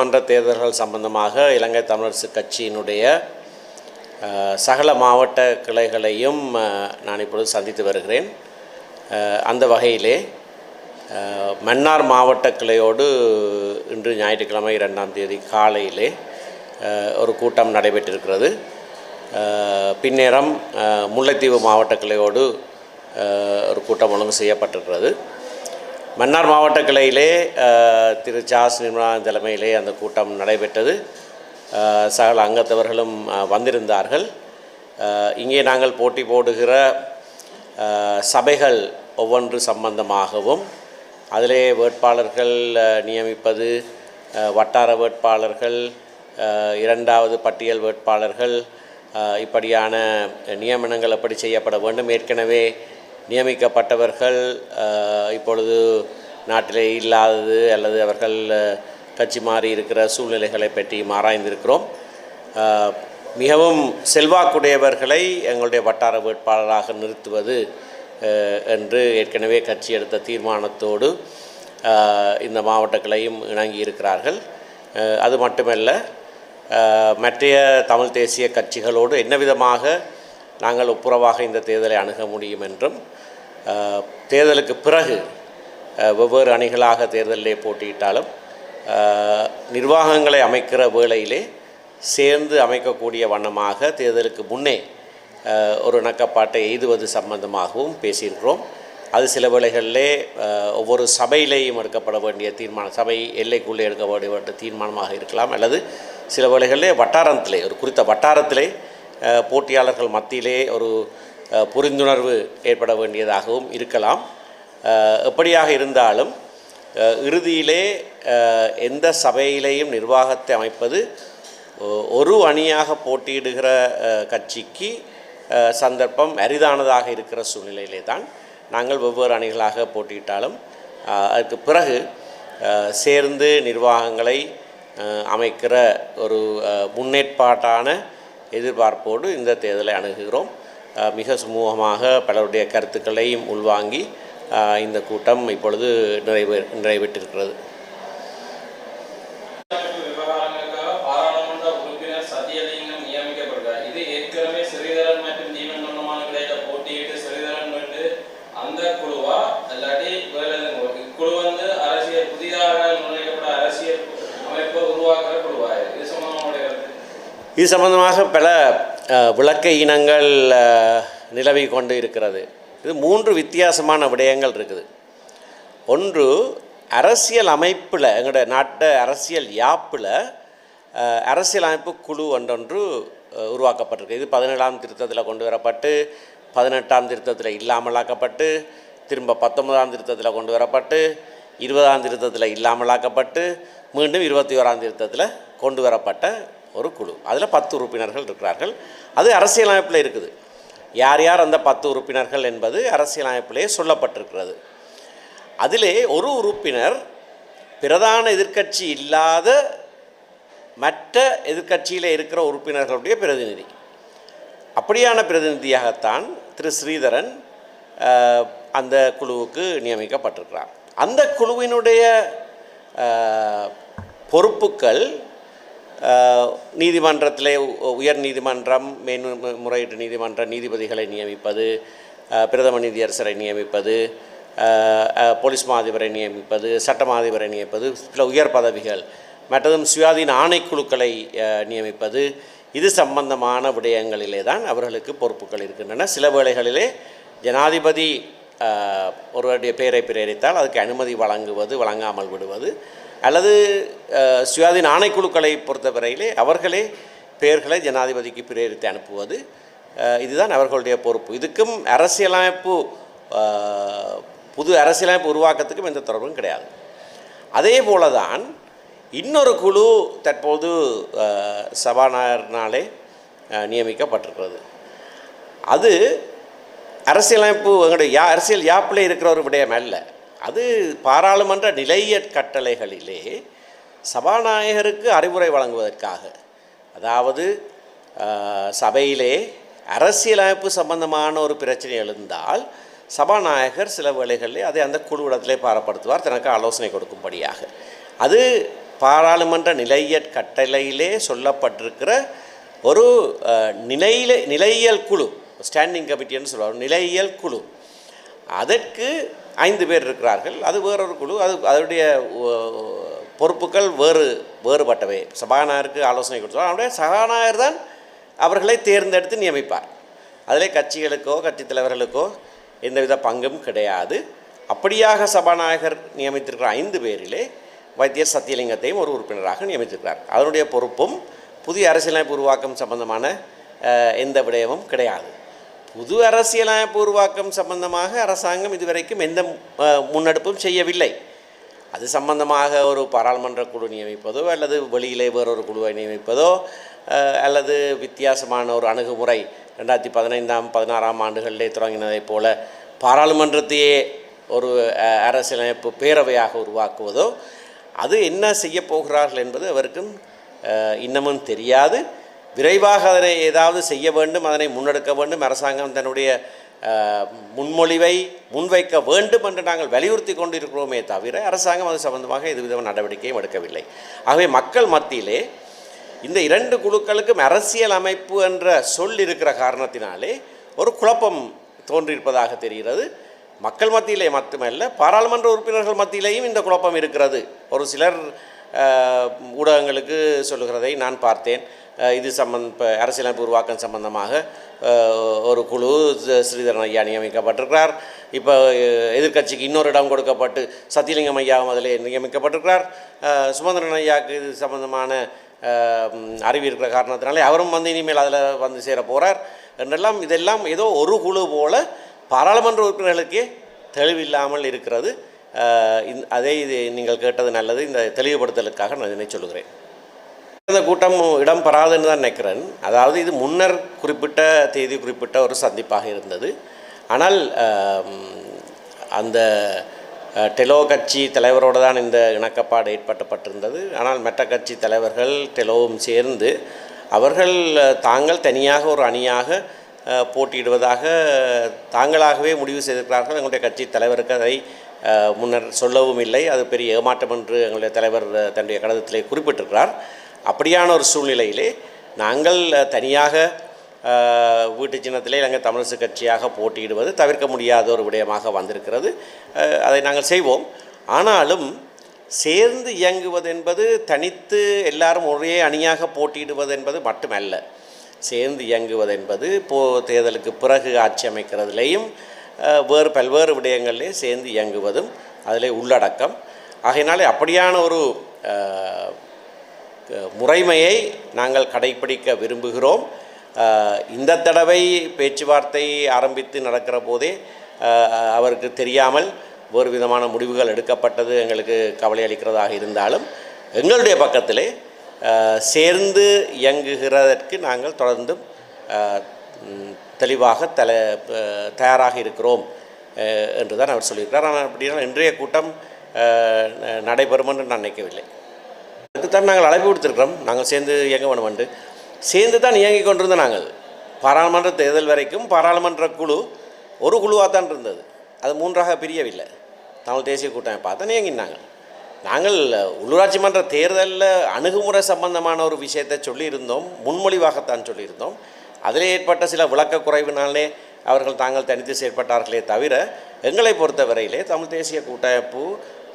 மன்ற தேர்தல்கள் சம்பந்தமாக இலங்கை தமிழரசு கட்சியினுடைய சகல மாவட்ட கிளைகளையும் நான் இப்பொழுது சந்தித்து வருகிறேன். அந்த வகையிலே மன்னார் மாவட்ட கிளையோடு இன்று ஞாயிற்றுக்கிழமை இரண்டாம் தேதி காலையிலே ஒரு கூட்டம் நடைபெற்றிருக்கிறது. பின்னேரம் முல்லைத்தீவு மாவட்ட கிளையோடு ஒரு கூட்டம் ஒழுங்கு செய்யப்பட்டிருக்கிறது. மன்னார் மாவட்ட கிளையிலே திரு ஜாஸ் நிர்மலா தலைமையிலே அந்த கூட்டம் நடைபெற்றது. சகல அங்கத்தவர்களும் வந்திருந்தார்கள். இங்கே நாங்கள் போட்டி போடுகிற சபைகள் ஒவ்வொன்று சம்பந்தமாகவும் அதிலே வேட்பாளர்கள் நியமிப்பது வட்டார வேட்பாளர்கள் இரண்டாவது பட்டியல் வேட்பாளர்கள் இப்படியான நியமனங்கள் எப்படி செய்யப்பட வேண்டும். ஏற்கனவே நியமிக்கப்பட்டவர்கள் இப்பொழுது நாட்டிலே இல்லாதது அல்லது அவர்கள் கட்சி மாறி இருக்கிற சூழ்நிலைகளை பற்றி ஆராய்ந்திருக்கிறோம். மிகவும் செல்வாக்குடையவர்களை எங்களுடைய வட்டார வேட்பாளராக நிறுத்துவது என்று ஏற்கனவே கட்சி எடுத்த தீர்மானத்தோடு இந்த மாவட்டங்களையும் இணங்கி இருக்கிறார்கள். அது மட்டுமல்ல மற்றைய தமிழ் தேசிய கட்சிகளோடு என்ன விதமாக நாங்கள் ஒப்புரவாக இந்த தேர்தலை அணுக முடியும் என்றும் தேர்தலுக்கு பிறகு வெவ்வேறு அணிகளாக தேர்தலிலே போட்டியிட்டாலும் நிர்வாகங்களை அமைக்கிற வேளையிலே சேர்ந்து அமைக்கக்கூடிய வண்ணமாக தேர்தலுக்கு முன்னே ஒரு இணக்கப்பாட்டை எய்துவது சம்பந்தமாகவும் பேசியிருக்கிறோம். அது சில வேளைகளிலே ஒவ்வொரு சபையிலேயும் எடுக்கப்பட வேண்டிய தீர்மானம் சபை எல்லைக்குள்ளே எடுக்க வேண்டிய தீர்மானமாக இருக்கலாம் அல்லது சில வேளைகளிலே வட்டாரத்திலே ஒரு குறித்த வட்டாரத்திலே போட்டியாளர்கள் மத்தியிலே ஒரு புரிந்துணர்வு ஏற்பட வேண்டியதாகவும் இருக்கலாம். எப்படியாக இருந்தாலும் இறுதியிலே எந்த சபையிலேயும் நிர்வாகத்தை அமைப்பது ஒரு அணியாக போட்டியிடுகிற கட்சிக்கு சந்தர்ப்பம் அரிதானதாக இருக்கிற சூழ்நிலையிலே தான் நாங்கள் வெவ்வேறு அணிகளாக போட்டியிட்டாலும் அதுக்கு பிறகு சேர்ந்து நிர்வாகங்களை அமைக்கிற ஒரு முன்னேற்பாட்டான எதிர்பார்ப்போடு இந்த தேர்தலை அணுகுகிறோம். மிக சுமூகமாக பலருடைய கருத்துக்களையும் உள்வாங்கி இந்த கூட்டம் இப்பொழுது நிறைவே நிறைவேற்றிருக்கிறது விவகாரங்களுக்காக பாராளுமன்ற உறுப்பினர் சத்தியலிங்கம் நியமிக்கப்படுகிறார் இது ஏற்கனவே ஸ்ரீதரன் மற்றும் ஜீவன் தொண்டமான இடையில போட்டியிட்டு ஸ்ரீதரன் வந்து அந்த குழுவா இல்லாட்டி வேற எதுவும் இக்குழு வந்து அரசியல் புதிதாக நுழைக்கப்பட்ட அரசியல் அமைப்பை உருவாக்குற குழுவா இது இது சம்பந்தமான கருத்து இது சம்பந்தமாக பல விளக்க இனங்கள் நிலவி கொண்டு இருக்கிறது. இது மூன்று வித்தியாசமான விடயங்கள் இருக்குது. ஒன்று அரசியல் அமைப்பில் எங்களுடைய நாட்டு அரசியல் யாப்பில் அரசியல் அமைப்பு குழு ஒன்றொன்று உருவாக்கப்பட்டிருக்கு. இது பதினேழாம் திருத்தத்தில் கொண்டு வரப்பட்டு பதினெட்டாம் திருத்தத்தில் இல்லாமலாக்கப்பட்டு திரும்ப பத்தொன்பதாம் திருத்தத்தில் கொண்டு வரப்பட்டு இருபதாம் திருத்தத்தில் இல்லாமலாக்கப்பட்டு மீண்டும் இருபத்தி ஓராம் திருத்தத்தில் கொண்டு வரப்பட்ட ஒரு குழு. அதில் பத்து உறுப்பினர்கள் இருக்கிறார்கள். அது அரசியலமைப்பில் இருக்குது. யார் யார் அந்த பத்து உறுப்பினர்கள் என்பது அரசியலமைப்பிலே சொல்லப்பட்டிருக்கிறது. அதிலே ஒரு உறுப்பினர் பிரதான எதிர்க்கட்சி இல்லாத மற்ற எதிர்க்கட்சியில் இருக்கிற உறுப்பினர்களுடைய பிரதிநிதி. அப்படியான பிரதிநிதியாகத்தான் திரு ஸ்ரீதரன் அந்த குழுவுக்கு நியமிக்கப்பட்டிருக்கிறார். அந்த குழுவினுடைய பொறுப்புக்கள் நீதிமன்றத்திலே உ- உயர் நீதிமன்றம் மேன்முறையீட்டு நீதிமன்ற நீதிபதிகளை நியமிப்பது பிரதம நீதியரசரை நியமிப்பது போலீஸ் மாதிபரை நியமிப்பது சட்ட மாதிபரை நியமிப்பது சில உயர் பதவிகள் மற்றதும் சுயாதீன ஆணைக்குழுக்களை நியமிப்பது இது சம்பந்தமான விடயங்களிலே தான் அவர்களுக்கு பொறுப்புகள் இருக்கின்றன. சில வேளைகளிலே ஜனாதிபதி ஒருவருடைய பெயரை பிரேரித்தால் அதுக்கு அனுமதி வழங்குவது வழங்காமல் விடுவது அல்லது சுயாதீன ஆணைக்குழுக்களை பொறுத்தவரையிலே அவர்களே பெயர்களை ஜனாதிபதிக்கு பிரேரித்து அனுப்புவது இதுதான் அவர்களுடைய பொறுப்பு. இதுக்கும் அரசியலமைப்பு புது அரசியலமைப்பு உருவாக்கத்துக்கும் எந்த தொடர்பும் கிடையாது. அதே போல தான் இன்னொரு குழு தற்போது சபாநாயகர்னாலே நியமிக்கப்பட்டிருக்கிறது. அது அரசியலமைப்பு எங்களுடைய யா அரசியல் யாப்பில் இருக்கிற ஒரு விடயம் அல்ல அது பாராளுமன்ற நிலைய கட்டளைகளிலே சபாநாயகருக்கு அறிவுரை வழங்குவதற்காக. அதாவது சபையிலே அரசியலமைப்பு சம்பந்தமான ஒரு பிரச்சனை எழுந்தால் சபாநாயகர் சில வேலைகளிலே அதை அந்த குழுவிடத்திலே பாரப்படுத்துவார் தனக்கு ஆலோசனை கொடுக்கும்படியாக. அது பாராளுமன்ற நிலையற் கட்டளையிலே சொல்லப்பட்டிருக்கிற ஒரு நிலையில நிலையியல் குழு ஸ்டாண்டிங் கமிட்டின்னு சொல்லுவார் நிலையியல் குழு. அதற்கு ஐந்து பேர் இருக்கிறார்கள். அது வேறொரு குழு. அது அதனுடைய பொறுப்புகள் வேறு வேறுபட்டவை. சபாநாயகருக்கு ஆலோசனை கொடுத்தோம் அவருடைய சபாநாயகர் தான் அவர்களை தேர்ந்தெடுத்து நியமிப்பார். அதிலே கட்சிகளுக்கோ கட்சித் தலைவர்களுக்கோ எந்தவித பங்கும் கிடையாது. அப்படியாக சபாநாயகர் நியமித்திருக்கிற ஐந்து பேரிலே வைத்தியர் சத்தியலிங்கத்தையும் ஒரு உறுப்பினராக நியமித்திருக்கிறார். அதனுடைய பொறுப்பும் புதிய அரசியலமைப்பு உருவாக்கம் சம்பந்தமான எந்த விடயமும் கிடையாது. புது அரசியலமைப்பு உருவாக்கம் சம்பந்தமாக அரசாங்கம் இதுவரைக்கும் எந்த முன்னெடுப்பும் செய்யவில்லை. அது சம்பந்தமாக ஒரு பாராளுமன்ற குழு நியமிப்பதோ அல்லது வெளியிலே வேறொரு குழுவை நியமிப்பதோ அல்லது வித்தியாசமான ஒரு அணுகுமுறை ரெண்டாயிரத்தி பதினைந்தாம் பதினாறாம் ஆண்டுகளிலே தொடங்கினதைப் போல பாராளுமன்றத்தையே ஒரு அரசியலமைப்பு பேரவையாக உருவாக்குவதோ அது என்ன செய்ய போகிறார்கள் என்பது அவருக்கும் இன்னமும் தெரியாது. விரைவாக அதனை ஏதாவது செய்ய வேண்டும் அதனை முன்னெடுக்க வேண்டும். அரசாங்கம் தன்னுடைய முன்மொழிவை முன்வைக்க வேண்டும் என்று நாங்கள் வலியுறுத்தி கொண்டிருக்கிறோமே தவிர அரசாங்கம் அது சம்பந்தமாக எதுவித நடவடிக்கையும் எடுக்கவில்லை. ஆகவே மக்கள் மத்தியிலே இந்த இரண்டு குழுக்களுக்கும் அரசியல் அமைப்பு என்ற சொல் இருக்கிற காரணத்தினாலே ஒரு குழப்பம் தோன்றியிருப்பதாக தெரிகிறது. மக்கள் மத்தியிலே மட்டுமல்ல பாராளுமன்ற உறுப்பினர்கள் மத்தியிலேயும் இந்த குழப்பம் இருக்கிறது. ஒரு சிலர் ஊடகங்களுக்கு சொல்லுகிறதை நான் பார்த்தேன். இது சம்பந்த இப்போ அரசியலமைப்பு உருவாக்கம் சம்பந்தமாக ஒரு குழு ஸ்ரீதரன் ஐயா நியமிக்கப்பட்டிருக்கிறார். இப்போ எதிர்க்கட்சிக்கு இன்னொரு இடம் கொடுக்கப்பட்டு சத்தியலிங்கம் ஐயாவும் அதில் நியமிக்கப்பட்டிருக்கிறார். சுமந்திரன் ஐயாவுக்கு இது சம்பந்தமான அறிவு இருக்கிற காரணத்தினாலே அவரும் வந்து இனிமேல் அதில் வந்து சேர போகிறார் என்றெல்லாம் இதெல்லாம் ஏதோ ஒரு குழு போல பாராளுமன்ற உறுப்பினர்களுக்கே தெளிவில்லாமல் இருக்கிறது. அதே இது நீங்கள் கேட்டது நல்லது. இந்த தெளிவுபடுத்தலுக்காக நான் இதனை சொல்கிறேன் இந்த கூட்டம் இடம் பெறாதுன்னு தான் நினைக்கிறேன். அதாவது இது முன்னர் குறிப்பிட்ட தேதி குறிப்பிட்ட ஒரு சந்திப்பாக இருந்தது. ஆனால் அந்த டெலோ கட்சி தலைவரோடு தான் இந்த இணக்கப்பாடு ஏற்பட்டப்பட்டிருந்தது. ஆனால் மற்ற கட்சி தலைவர்கள் டெலோவும் சேர்ந்து அவர்கள் தாங்கள் தனியாக ஒரு அணியாக போட்டியிடுவதாக தாங்களாகவே முடிவு செய்திருக்கிறார்கள். எங்களுடைய கட்சி தலைவருக்கு அதை முன்னர் சொல்லவும் இல்லை. அது பெரிய ஏமாற்றம் என்று எங்களுடைய தலைவர் தன்னுடைய கடிதத்திலே குறிப்பிட்டிருக்கிறார். அப்படியான ஒரு சூழ்நிலையிலே நாங்கள் தனியாக வீட்டு சின்னத்திலே நாங்கள் தமிழரசு கட்சியாக போட்டியிடுவது தவிர்க்க முடியாத ஒரு விடயமாக வந்திருக்கிறது. அதை நாங்கள் செய்வோம். ஆனாலும் சேர்ந்து இயங்குவது என்பது தனித்து எல்லாரும் ஒரே அணியாக போட்டியிடுவது என்பது மட்டுமல்ல. சேர்ந்து இயங்குவது என்பது இப்போ தேர்தலுக்கு பிறகு ஆட்சி அமைக்கிறதுலேயும் வேறு பல்வேறு விடயங்களிலே சேர்ந்து இயங்குவதும் அதிலே உள்ளடக்கம். ஆகையினாலே அப்படியான ஒரு முறைமையை நாங்கள் கடைப்பிடிக்க விரும்புகிறோம். இந்த தடவை பேச்சுவார்த்தை ஆரம்பித்து நடக்கிற போதே அவருக்கு தெரியாமல் வேறு விதமான முடிவுகள் எடுக்கப்பட்டது எங்களுக்கு கவலை அளிக்கிறதாக இருந்தாலும் எங்களுடைய பக்கத்திலே சேர்ந்து இயங்குகிறதற்கு நாங்கள் தொடர்ந்தும் தெளிவாக தல தயாராக இருக்கிறோம் என்று தான் அவர் சொல்லியிருக்கிறார். ஆனால் அப்படின்னா இன்றைய கூட்டம் ந- நடைபெறும் என்று நான் நினைக்கவில்லை. அதுக்குத்தான் நாங்கள் அழைப்பு கொடுத்துருக்கிறோம் நாங்கள் சேர்ந்து இயங்க வேணுமென்று சேர்ந்து தான் இயங்கிக் கொண்டிருந்தோம் நாங்கள். பாராளுமன்ற தேர்தல் வரைக்கும் பாராளுமன்ற குழு ஒரு குழுவாக தான் இருந்தது. அது மூன்றாக பிரியவில்லை. தமிழ் தேசிய கூட்டமைப்பாக பார்த்தா இயங்கினாங்க. நாங்கள் உள்ளூராட்சி மன்ற தேர்தலில் அணுகுமுறை சம்பந்தமான ஒரு விஷயத்தை சொல்லியிருந்தோம். முன்மொழிவாகத்தான் சொல்லியிருந்தோம். அதில் ஏற்பட்ட சில விளக்க குறைவினாலே அவர்கள் தாங்கள் தனித்து செயற்பட்டார்களே தவிர எங்களை பொறுத்தவரையிலே தமிழ் தேசிய கூட்டமைப்பு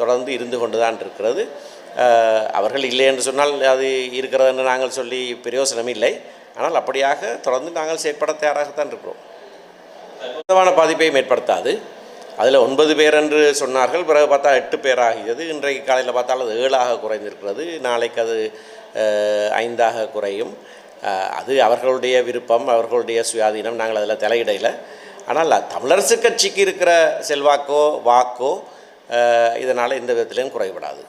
தொடர்ந்து இருந்து கொண்டு தான் இருக்கிறது அவர்கள் இல்லை என்று சொன்னால் அது இருக்கிறது என்று நாங்கள் சொல்லி பிரயோசனம் இல்லை. ஆனால் அப்படியாக தொடர்ந்து நாங்கள் செயற்பட தயாராகத்தான் இருக்கிறோம். மொத்தமான பாதிப்பையும் ஏற்படுத்தாது. அதில் ஒன்பது பேர் என்று சொன்னார்கள். பிறகு பார்த்தா எட்டு பேர் ஆகியது. இன்றைக்கு காலையில் பார்த்தால் அது ஏழாக குறைந்திருக்கிறது. நாளைக்கு அது ஐந்தாக குறையும். அது அவர்களுடைய விருப்பம் அவர்களுடைய சுயாதீனம் நாங்கள் அதில் தலையிடையில் ஆனால் தமிழரசு கட்சிக்கு இருக்கிற செல்வாக்கோ வாக்கோ இதனால் எந்த விதத்திலையும் குறைபடாது.